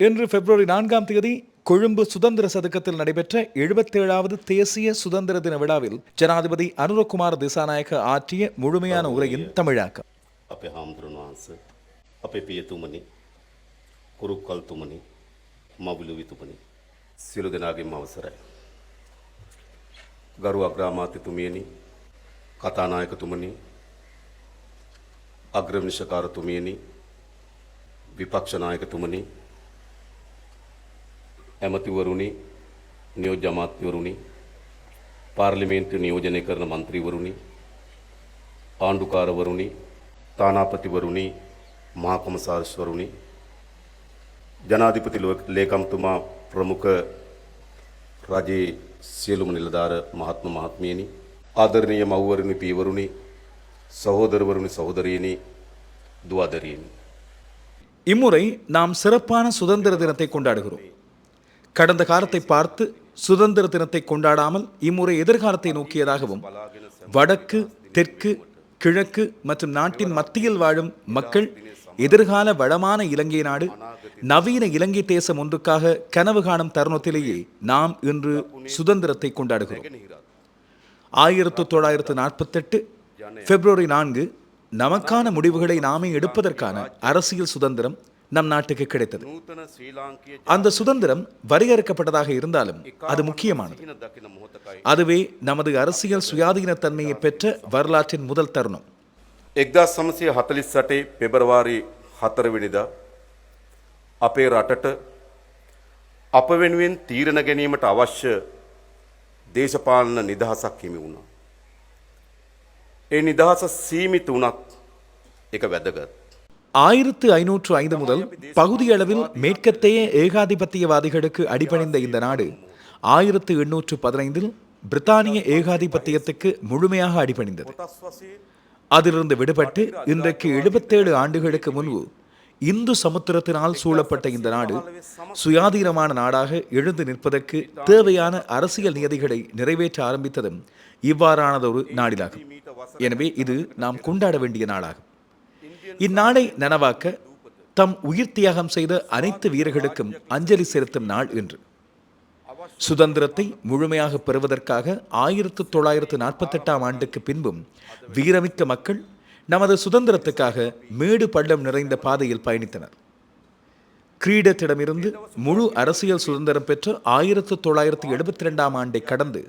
இன்று பிப்ரவரி நான்காம் தேதி கொழும்பு சுதந்திர சதுக்கத்தில் நடைபெற்ற எழுபத்தேழாவது தேசிய சுதந்திர தின விழாவில் ஜனாதிபதி அனுரகுமார் திசாநாயக்க ஆற்றிய முழுமையான உரையின் தமிழாக்கம் අපේ හාමුදුරුවන් වහන්ස අපේ පියතුමනි කුරුක්කල්තුමනි මවිලු විතුමනි සියලු දෙනාගේම අවසරයි. ගරු අග්‍රාමාත්‍යතුමියනි කතානායකතුමනි අග්‍රවිනිශකාරතුමියනි විපක්ෂනායකතුමනි ඇමතිවරුණි නියෝජ්‍ය අමාත්‍යවරුණි පාර්ලිමේන්තු නියෝජනය කරන මන්ත්‍රීවරුණි ආණ්ඩුකාරවරුණි තානාපතිවරුණි මහකොමසාර්ස්වරුණි ජනාධිපති ලෝ- ලේකම්තුමා ප්‍රමුඛ රජයේ සියලුම නිලධාර මහත්ම මහත්මියනි ආදරණීය මව්වරුනි පියවරුනි සහෝදරවරුනි සහෝදරියනි දුවදරියනි இம்முறை நாம் சிறப்பான சுதந்திர தினத்தை கொண்டாடுகிறோம் கடந்த காலத்தை பார்த்து சுதந்திர தினத்தை கொண்டாடாமல் இம்முறை எதிர்காலத்தை நோக்கியதாகவும் வடக்கு தெற்கு கிழக்கு மற்றும் நாட்டின் மத்தியில் வாழும் மக்கள் எதிர்கால வளமான இலங்கை நாடு நவீன இலங்கை தேசம் ஒன்றுக்காக கனவு காணும் தருணத்திலேயே நாம் இன்று சுதந்திரத்தை கொண்டாடுகிறோம். ஆயிரத்து தொள்ளாயிரத்து நாற்பத்தெட்டு பிப்ரவரி நான்கு நமக்கான முடிவுகளை நாமே எடுப்பதற்கான அரசியல் சுதந்திரம் நம் நாட்டுக்கு கிடைத்தது නූතන ශ්‍රී ලාංකීය அந்த சுதந்திரம் வரையறுக்கப்பட்டதாக இருந்தாலும் அது முக்கியமானது ජන දකින මොහොතකයි. அதுவே நமது அரசியல் சுயாதீனத்தன்மையை பெற்ற வரலாற்றின் முதல் தருணம் එක්දා සමසය හතලිස් සටේ පෙබරවාරි හතරවෙනිදා අපේ රටට අප වෙනුවෙන් තීරණ ගැනීමට අවශ්‍ය දේශපාලන නිදහසක් හිමි වුණා. ඒ නිදහස සීමිත වනත් එක වැදගත්. ஆயிரத்து ஐநூற்று ஐந்து முதல் பகுதியளவில் மேற்கத்தைய ஏகாதிபத்தியவாதிகளுக்கு அடிபணிந்த இந்த நாடு ஆயிரத்து எண்ணூற்று பதினைந்தில் பிரித்தானிய ஏகாதிபத்தியத்துக்கு முழுமையாக அடிபணிந்தது. அதிலிருந்து விடுபட்டு இன்றைக்கு எழுபத்தேழு ஆண்டுகளுக்கு முன்பு இந்து சமுத்திரத்தினால் சூழப்பட்ட இந்த நாடு சுயாதீனமான நாடாக எழுந்து நிற்பதற்கு தேவையான அரசியல் நியதிகளை நிறைவேற்ற ஆரம்பித்ததும் இவ்வாறானதொரு நாடிலாகும். எனவே இது நாம் கொண்டாட வேண்டிய நாடாகும் இந்நாளை நனவாக்க தம் உயிர் தியாகம் செய்த அனைத்து வீரர்களுக்கும் அஞ்சலி செலுத்தும் நாள் என்று சுதந்திரத்தை முழுமையாக பெறுவதற்காக ஆயிரத்து தொள்ளாயிரத்து நாற்பத்தெட்டாம் ஆண்டுக்கு பின்பும் வீரமிக்க மக்கள் நமது சுதந்திரத்துக்காக மேடு பள்ளம் நிறைந்த பாதையில் பயணித்தனர். கிரீடத்திடமிருந்து முழு அரசியல் சுதந்திரம் பெற்ற ஆயிரத்து தொள்ளாயிரத்து எழுபத்தி ரெண்டாம் ஆண்டை கடந்து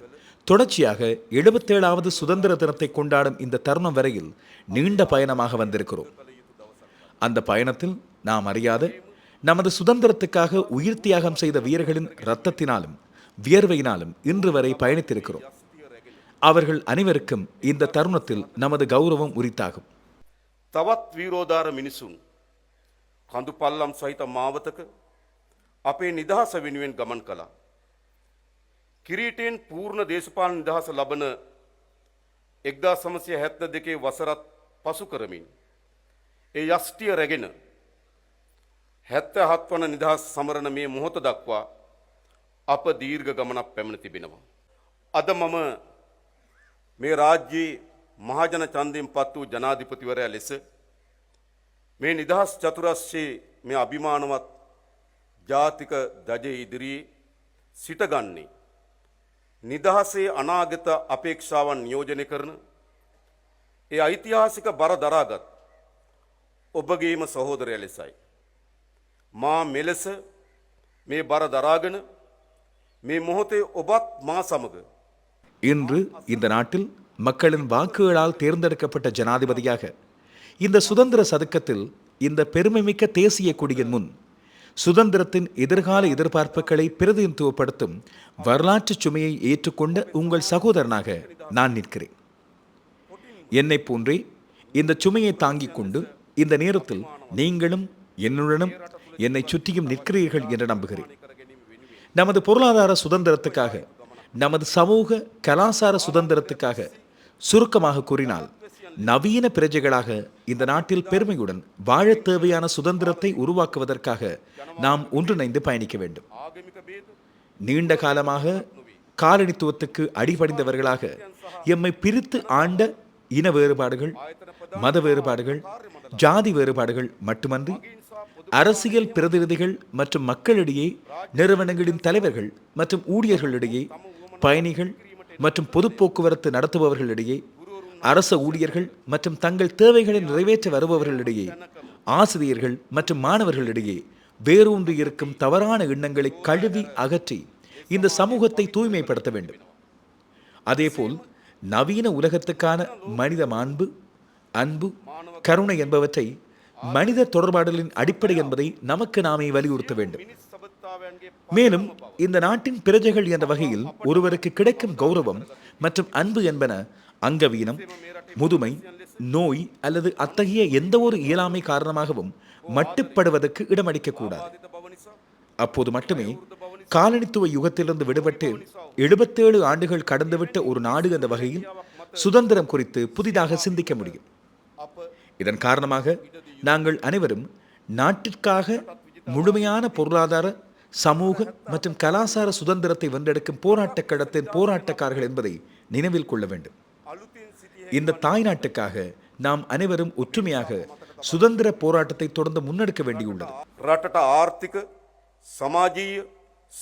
தொடர்ச்சியாக எழுபத்தேழாவது சுதந்திர தினத்தை கொண்டாடும் இந்த தருணம் வரையில் நீண்ட பயணமாக வந்திருக்கிறோம். அந்த பயணத்தில் நாம் அறியாத நமது சுதந்திரத்துக்காக உயிர் தியாகம் செய்த வீரர்களின் இரத்தத்தினாலும் வியர்வையினாலும் இன்று வரை பயணித்திருக்கிறோம் அவர்கள் அனைவருக்கும் இந்த தருணத்தில் நமது கௌரவம் உரித்தாகும் තවත් වීරෝධාර මිනිසුන් කඳු පල්ලම් සහිත මාවතක අපේ නිදහස වෙනුවෙන් ගමන් කළා. කිරීටයෙන් පූර්ණ දේශපාලන නිදහස ලබන එක්දා සමසය හැත්ත දෙකේ වසරත් පසු කරමින්. ඒ යස්ටිය රැගෙන හැත්ත හත්වන නිදහස් සමරණ මේ මොහොත දක්වා අප දීර්ඝ ගමනක් පැමිණ තිබෙනවා. අද මම මේ රාජ්‍යයේ මහජන චන්දයෙන් පත් වූ ජනාධිපතිවරයා ලෙස මේ නිදහස් චතුරස්සේ මේ අභිමානවත් ජාතික දජය ඉදිරියේ සිටගන්නේ. නිදහසේ අනාගත අපේක්ෂාවන් නියෝජනය කරන ඒ ඓතිහාසික බර දරාගත් ඔබගේම සහෝදරය ලෙසයි. මා මෙලෙස මේ බර දරාගෙන මේ මොහොතේ ඔබත් මා සමග இன்று இந்த நாட்டில் மக்களின் வாக்குகளால் தேர்ந்தெடுக்கப்பட்ட ஜனாதிபதியாக இந்த சுதந்திர சதுக்கத்தில் இந்த பெருமைமிக்க தேசிய கொடியின் முன் சுதந்திரத்தின் எதிர்கால எதிர்பார்ப்புகளை பிரதிநிதித்துவப்படுத்தும் வரலாற்று சுமையை ஏற்றுக்கொண்ட உங்கள் சகோதரனாக நான் நிற்கிறேன் என்னைப் போன்றே இந்த சுமையை தாங்கிக் கொண்டு இந்த நேரத்தில் நீங்களும் என்னுடனும் என்னை சுற்றியும் நிற்கிறீர்கள் என்று நம்புகிறேன். நமது பொருளாதார சுதந்திரத்துக்காக நமது சமூக கலாசார சுதந்திரத்துக்காக சுருக்கமாக கூறினால் நவீன பிரஜைகளாக இந்த நாட்டில் பெருமையுடன் வாழ தேவையான சுதந்திரத்தை உருவாக்குவதற்காக நாம் ஒன்றிணைந்து பயணிக்க வேண்டும். நீண்ட காலமாக காலனித்துவத்துக்கு அடிபணிந்தவர்களாக எம்மை பிரித்து ஆண்ட இன வேறுபாடுகள் மத வேறுபாடுகள் ஜாதி வேறுபாடுகள் மட்டுமன்றி அரசியல் பிரதிநிதிகள் மற்றும் மக்களிடையே நிறுவனங்களின் தலைவர்கள் மற்றும் ஊழியர்களிடையே பயணிகள் மற்றும் பொது போக்குவரத்து நடத்துபவர்களிடையே அரச ஊழியர்கள் மற்றும் தங்கள் தேவைகளை நிறைவேற்ற வருபவர்களிடையே ஆசிரியர்கள் மற்றும் மாணவர்களிடையே வேரூன்றி இருக்கும் தவறான எண்ணங்களை கழுவி அகற்றி இந்த சமூகத்தை தூய்மைப்படுத்த வேண்டும். அதேபோல் நவீன உலகத்துக்கான மனித மாண்பு அன்பு கருணை என்பவற்றை மனித தொடர்பாடலின் அடிப்படை என்பதை நமக்கு நாமே வலியுறுத்த வேண்டும். மேலும் இந்த நாட்டின் பிரஜைகள் என்ற வகையில் ஒருவருக்கு கிடைக்கும் கௌரவம் மற்றும் அன்பு என்பன அங்கவீனம் முதுமை நோய் அல்லது அத்தகைய எந்த ஒரு இயலாமை காரணமாகவும் மட்டுப்படுவதற்கு இடமளிக்க கூடாது. அப்போது மட்டுமே காலனித்துவ யுகத்திலிருந்து விடுபட்டு எழுபத்தேழு ஆண்டுகள் கடந்துவிட்ட ஒரு நாடு என்ற வகையில் சுதந்திரம் குறித்து புதிதாக சிந்திக்க முடியும். இதன் காரணமாக நாங்கள் அனைவரும் நாட்டிற்காக முழுமையான பொருளாதார சமூக மற்றும் கலாசார சுதந்திரத்தை வென்றெடுக்கும் போராட்டக் களத்தின் போராட்டக்காரர்கள் என்பதை நினைவில் கொள்ள வேண்டும். இந்த தாய் நாட்டுக்காக நாம் அனைவரும் ஒற்றுமையாக சுதந்திர போராட்டத்தை தொடர்ந்து முன்னெடுக்க வேண்டியுள்ளது. ஆர்த்திக சமாஜீய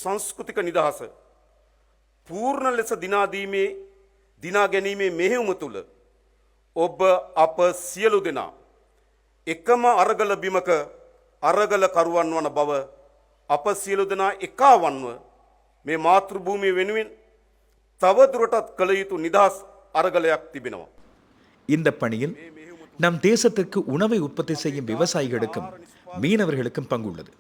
சாஸ்கிருதிக நிதாச பூர்ண லெச தினாதீமே தினாகனீமே மேஹுமத்துள்ள ඔබ අප සියලු දෙනා එකම අරගල බිමක අරගල කරුවන් වන බව අප සියලු දෙනා එකාවන්ව මේ මාතෘභූමිය වෙනුවෙන් තවදුරටත් කළ යුතු නිදහස් අරගලයක් තිබෙනවා. இந்த பணியில் நம் தேசத்திற்கு உணவை உற்பத்தி செய்யும் விவசாயிகளுக்கும் மீனவர்களுக்கும் பங்குள்ளது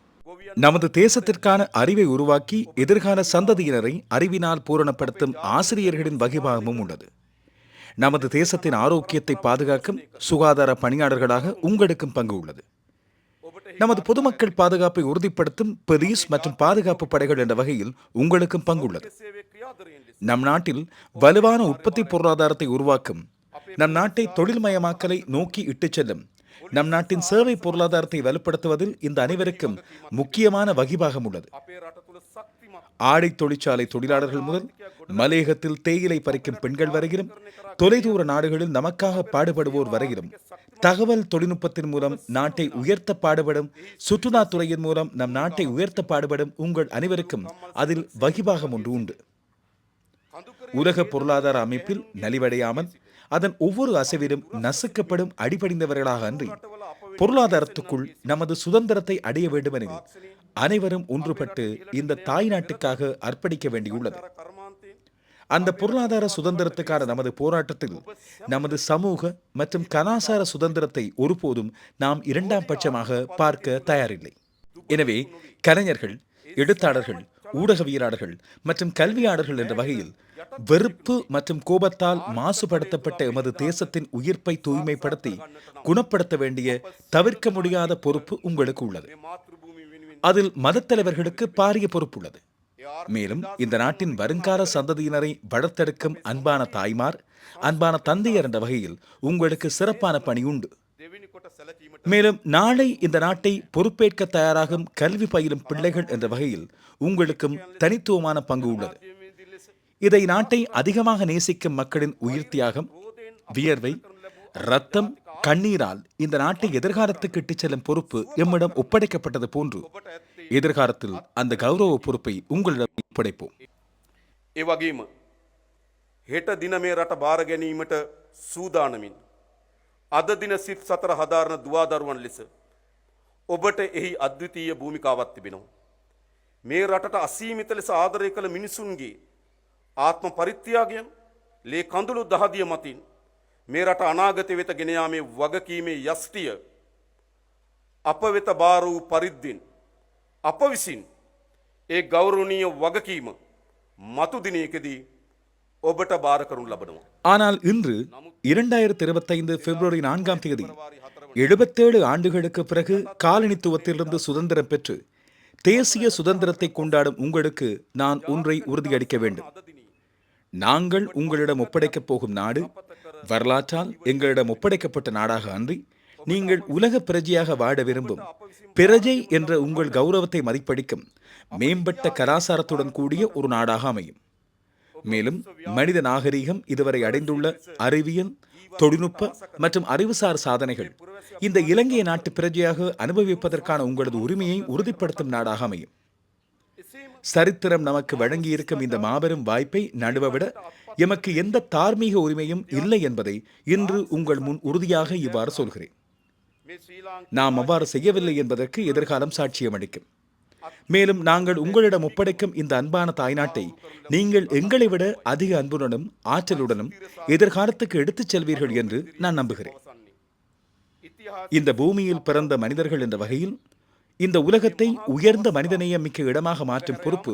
நமது தேசத்திற்கான அறிவை உருவாக்கி எதிர்கால சந்ததியினரை அறிவினால் பூரணப்படுத்தும் ஆசிரியர்களின் வகிபாகமும் உள்ளது நமது தேசத்தின் ஆரோக்கியத்தை பாதுகாக்கும் சுகாதார பணியாளர்களாக உங்களுக்கும் பங்கு உள்ளது. நமது பொதுமக்கள் பாதுகாப்பை உறுதிப்படுத்தும் பெதீஸ் மற்றும் பாதுகாப்பு படைகள் என்ற வகையில் உங்களுக்கும் பங்குள்ளது நம் நாட்டில் வலுவான உற்பத்தி பொருளாதாரத்தை உருவாக்கும் நம் நாட்டை தொழில்மயமாக்கலை நோக்கி இட்டுச் செல்லும் நம் நாட்டின் சேவை பொருளாதாரத்தை வலுப்படுத்துவதில் இந்த அனைவருக்கும் முக்கியமான வகிபாகம் உள்ளது. ஆடை தொழிற்சாலை தொழிலாளர்கள் முதல் மலையகத்தில் தேயிலை பறிக்கும் பெண்கள் வரையிலும் தொலைதூர நாடுகளில் நமக்காக பாடுபடுவோர் வரையிலும் தகவல் தொழில்நுட்பத்தின் மூலம் நாட்டை உயர்த்த பாடுபடும் சுற்றுலாத்துறையின் மூலம் நம் நாட்டை உயர்த்த பாடுபடும் உங்கள் அனைவருக்கும் அதில் வகிபாகம் ஒன்று உண்டு. உலக பொருளாதார அமைப்பில் நலிவடையாமல் அதன் ஒவ்வொரு அசைவிலும் நசுக்கப்படும் அடிபடிந்தவர்களாக அன்றி பொருளாதாரத்துக்குள் நமது சுதந்திரத்தை அடைய வேண்டுமெனில் அனைவரும் ஒன்றுபட்டு இந்த தாய் நாட்டுக்காக அர்ப்பணிக்க வேண்டியுள்ளது. அந்த பொருளாதார சுதந்திரத்துக்கான நமது போராட்டத்தில் நமது சமூக மற்றும் கலாசார சுதந்திரத்தை ஒருபோதும் நாம் இரண்டாம் பட்சமாக பார்க்க தயாரில்லை. எனவே கலைஞர்கள் எழுத்தாளர்கள் ஊடகவியலாளர்கள் மற்றும் கல்வியாளர்கள் என்ற வகையில் வெறுப்பு மற்றும் கோபத்தால் மாசுபடுத்தப்பட்ட எமது தேசத்தின் உயிர்ப்பை தூய்மைப்படுத்தி குணப்படுத்த வேண்டிய தவிர்க்க முடியாத பொறுப்பு உங்களுக்கு உள்ளது. அதில் மதத்தலைவர்களுக்கு பாரிய பொறுப்பு உள்ளது மேலும் இந்த நாட்டின் வருங்கால சந்ததியினரை வளர்த்தெடுக்கும் அன்பான தாய்மார் அன்பான தந்தையர் என்ற வகையில் உங்களுக்கு சிறப்பான பணி உண்டு மேலும் நாளை இந்த நாட்டை பொறுப்பேற்க தயாராகும் கல்வி பயிலும் பிள்ளைகள் என்ற வகையில் உங்களுக்கும் தனித்துவமான பங்கு உள்ளது. இதை நாட்டை அதிகமாக நேசிக்கும் மக்களின் உயிர்த்தியாகம் வியர்வை ரத்தம் கண்ணீரால் இந்த நாட்டை எதிர்காலத்துக்கு இட்டுச் செல்லும் பொறுப்பு எம்மிடம் ஒப்படைக்கப்பட்டது போன்று எதிர்காலத்தில் அந்த கௌரவ பொறுப்பை உங்களிடம் ஒப்படைப்போம். இவ்வகையும் ஹெட்ட தினமே ரட்ட பாரகனீமிட்ட சூதானமின். අද දින සිත් සතර හදාරණ දවාදරුවන් ලෙස. ඔබට එහි අද්විතීය භූමිකාවත් තිබෙනවා. මේ රටට අසීමිත ලෙස ආදරය කළ මිනිසුන්ගේ ආත්ම පරිත්‍යයාගයන් ලේ කඳුළු දහදිය මතින් මේ රට අනාගත වෙත ගෙනයාමේ වගකීමේ යස්ටිය අප වෙත බාර වූ පරිද්දෙන් අප විසින් ඒ ගෞරවනීය වගකීම මතු ஆனால் இன்று இரண்டாயிரத்தி இருபத்தைந்து பிப்ரவரி நான்காம் தேதி எழுபத்தேழு ஆண்டுகளுக்கு பிறகு காலனித்துவத்திலிருந்து சுதந்திரம் பெற்று தேசிய சுதந்திரத்தை கொண்டாடும் உங்களுக்கு நான் ஒன்றை உறுதியளிக்க வேண்டும். நாங்கள் உங்களிடம் ஒப்படைக்கப் போகும் நாடு வரலாற்றால் எங்களிடம் ஒப்படைக்கப்பட்ட நாடாக அன்றி நீங்கள் உலக பிரஜையாக வாழ விரும்பும் பிரஜை என்ற உங்கள் கௌரவத்தை மதிப்பளிக்கும் மேம்பட்ட கலாசாரத்துடன் கூடிய ஒரு நாடாக அமையும். மேலும் மனித நாகரீகம் இதுவரை அடைந்துள்ள அறிவியல் தொழில்நுட்ப மற்றும் அறிவுசார் சாதனைகள் இந்த இலங்கை நாட்டு பிரஜையாக அனுபவிப்பதற்கான உங்களது உரிமையை உறுதிப்படுத்தும் நாடாக அமையும். சரித்திரம் நமக்கு வழங்கியிருக்கும் இந்த மாபெரும் வாய்ப்பை நடுவவிட எமக்கு எந்த தார்மீக உரிமையும் இல்லை என்பதை இன்று உங்கள் முன் உறுதியாக இவ்வாறு சொல்கிறேன். நாம் அவ்வாறு செய்யவில்லை என்பதற்கு எதிர்காலம் சாட்சியம் அளிக்கும் மேலும் நாங்கள் உங்களிடம் ஒப்படைக்கும் இந்த அன்பான தாய்நாட்டை நீங்கள் எங்களை விட அதிக அன்புடனும் ஆற்றலுடனும் எதிர்காலத்துக்கு எடுத்துச் செல்வீர்கள் என்று நான் நம்புகிறேன். இந்த பூமியில் பிறந்த மனிதர்கள் என்ற வகையில் இந்த உலகத்தை உயர்ந்த மனிதநேயம் மிக்க இடமாக மாற்றும் பொறுப்பு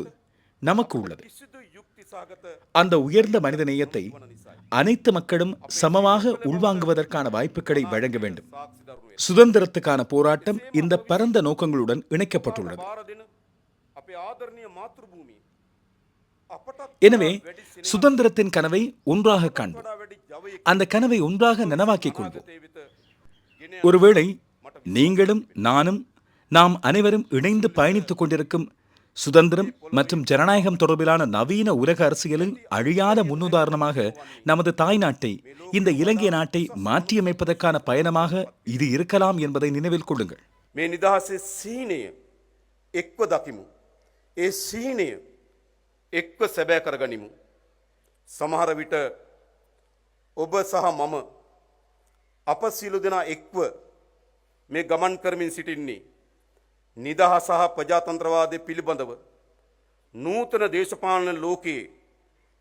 நமக்கு உள்ளது. அந்த உயர்ந்த மனித நேயத்தை அனைத்து மக்களும் சமமாக உள்வாங்குவதற்கான வாய்ப்புகளை வழங்க வேண்டும். சுதந்திரத்துக்கான போராட்டம் இந்த பரந்த நோக்கங்களுடன் இணைக்கப்பட்டுள்ளது. எனவே சுதந்திரத்தின் கனவை ஒன்றாக காண்போம் அந்த கனவை ஒன்றாக நனவாக்கிக் கொள்வோம் ஒருவேளை நீங்களும் நானும் நாம் அனைவரும் இணைந்து பயணித்துக் கொண்டிருக்கும் சுதந்திரம் மற்றும் ஜனநாயகம் தொடர்பிலான நவீன உலக அரசியலில் அழியாத முன்னுதாரணமாக நமது தாய் நாட்டை இந்த இலங்கை நாட்டை மாற்றியமைப்பதற்கான பயணமாக இது இருக்கலாம் என்பதை நினைவில் கொள்ளுங்கள். ඒ සීනය එක්ව සැබෑ කරගනිමු. සමහර විට ඔබ සහ මම අප සිලු දෙනා එක්ව මේ ගමන් කරමින් සිටින්නේ. නිදහ සහ ප්‍රජාතන්ත්‍රවාදය පිළිබඳව. නූතන දේශපාලන ලෝකයේ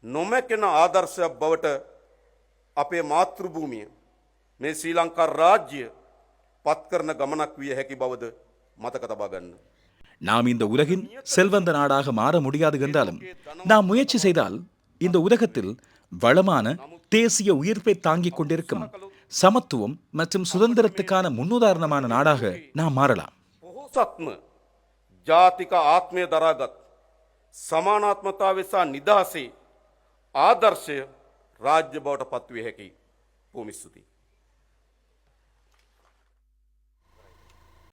නොමැකෙන ආදර්ශයක් බවට අපේ මාතෘභූමිය මේ ශ්‍රී ලංකා රාජ්‍ය පත් කරන ගමනක් විය හැකි බවද මතක තබා ගන්න. நாம் இந்த உலகின் செல்வந்த நாடாக மாற முடியாது என்றாலும் நாம் முயற்சி செய்தால் இந்த உலகத்தில் வளமான தேசிய உயிர்ப்பை தாங்கிக் கொண்டிருக்கும் சமத்துவம் மற்றும் சுதந்திரத்துக்கான முன்னுதாரணமான நாடாக நாம் மாறலாம். ஜாதிக ஆத்மிய தராகத் சமானாத்மதா விசா நிதாசி ஆதர்ஷ ராஜ்யபோட பத்விகை பூமிஸ்துதி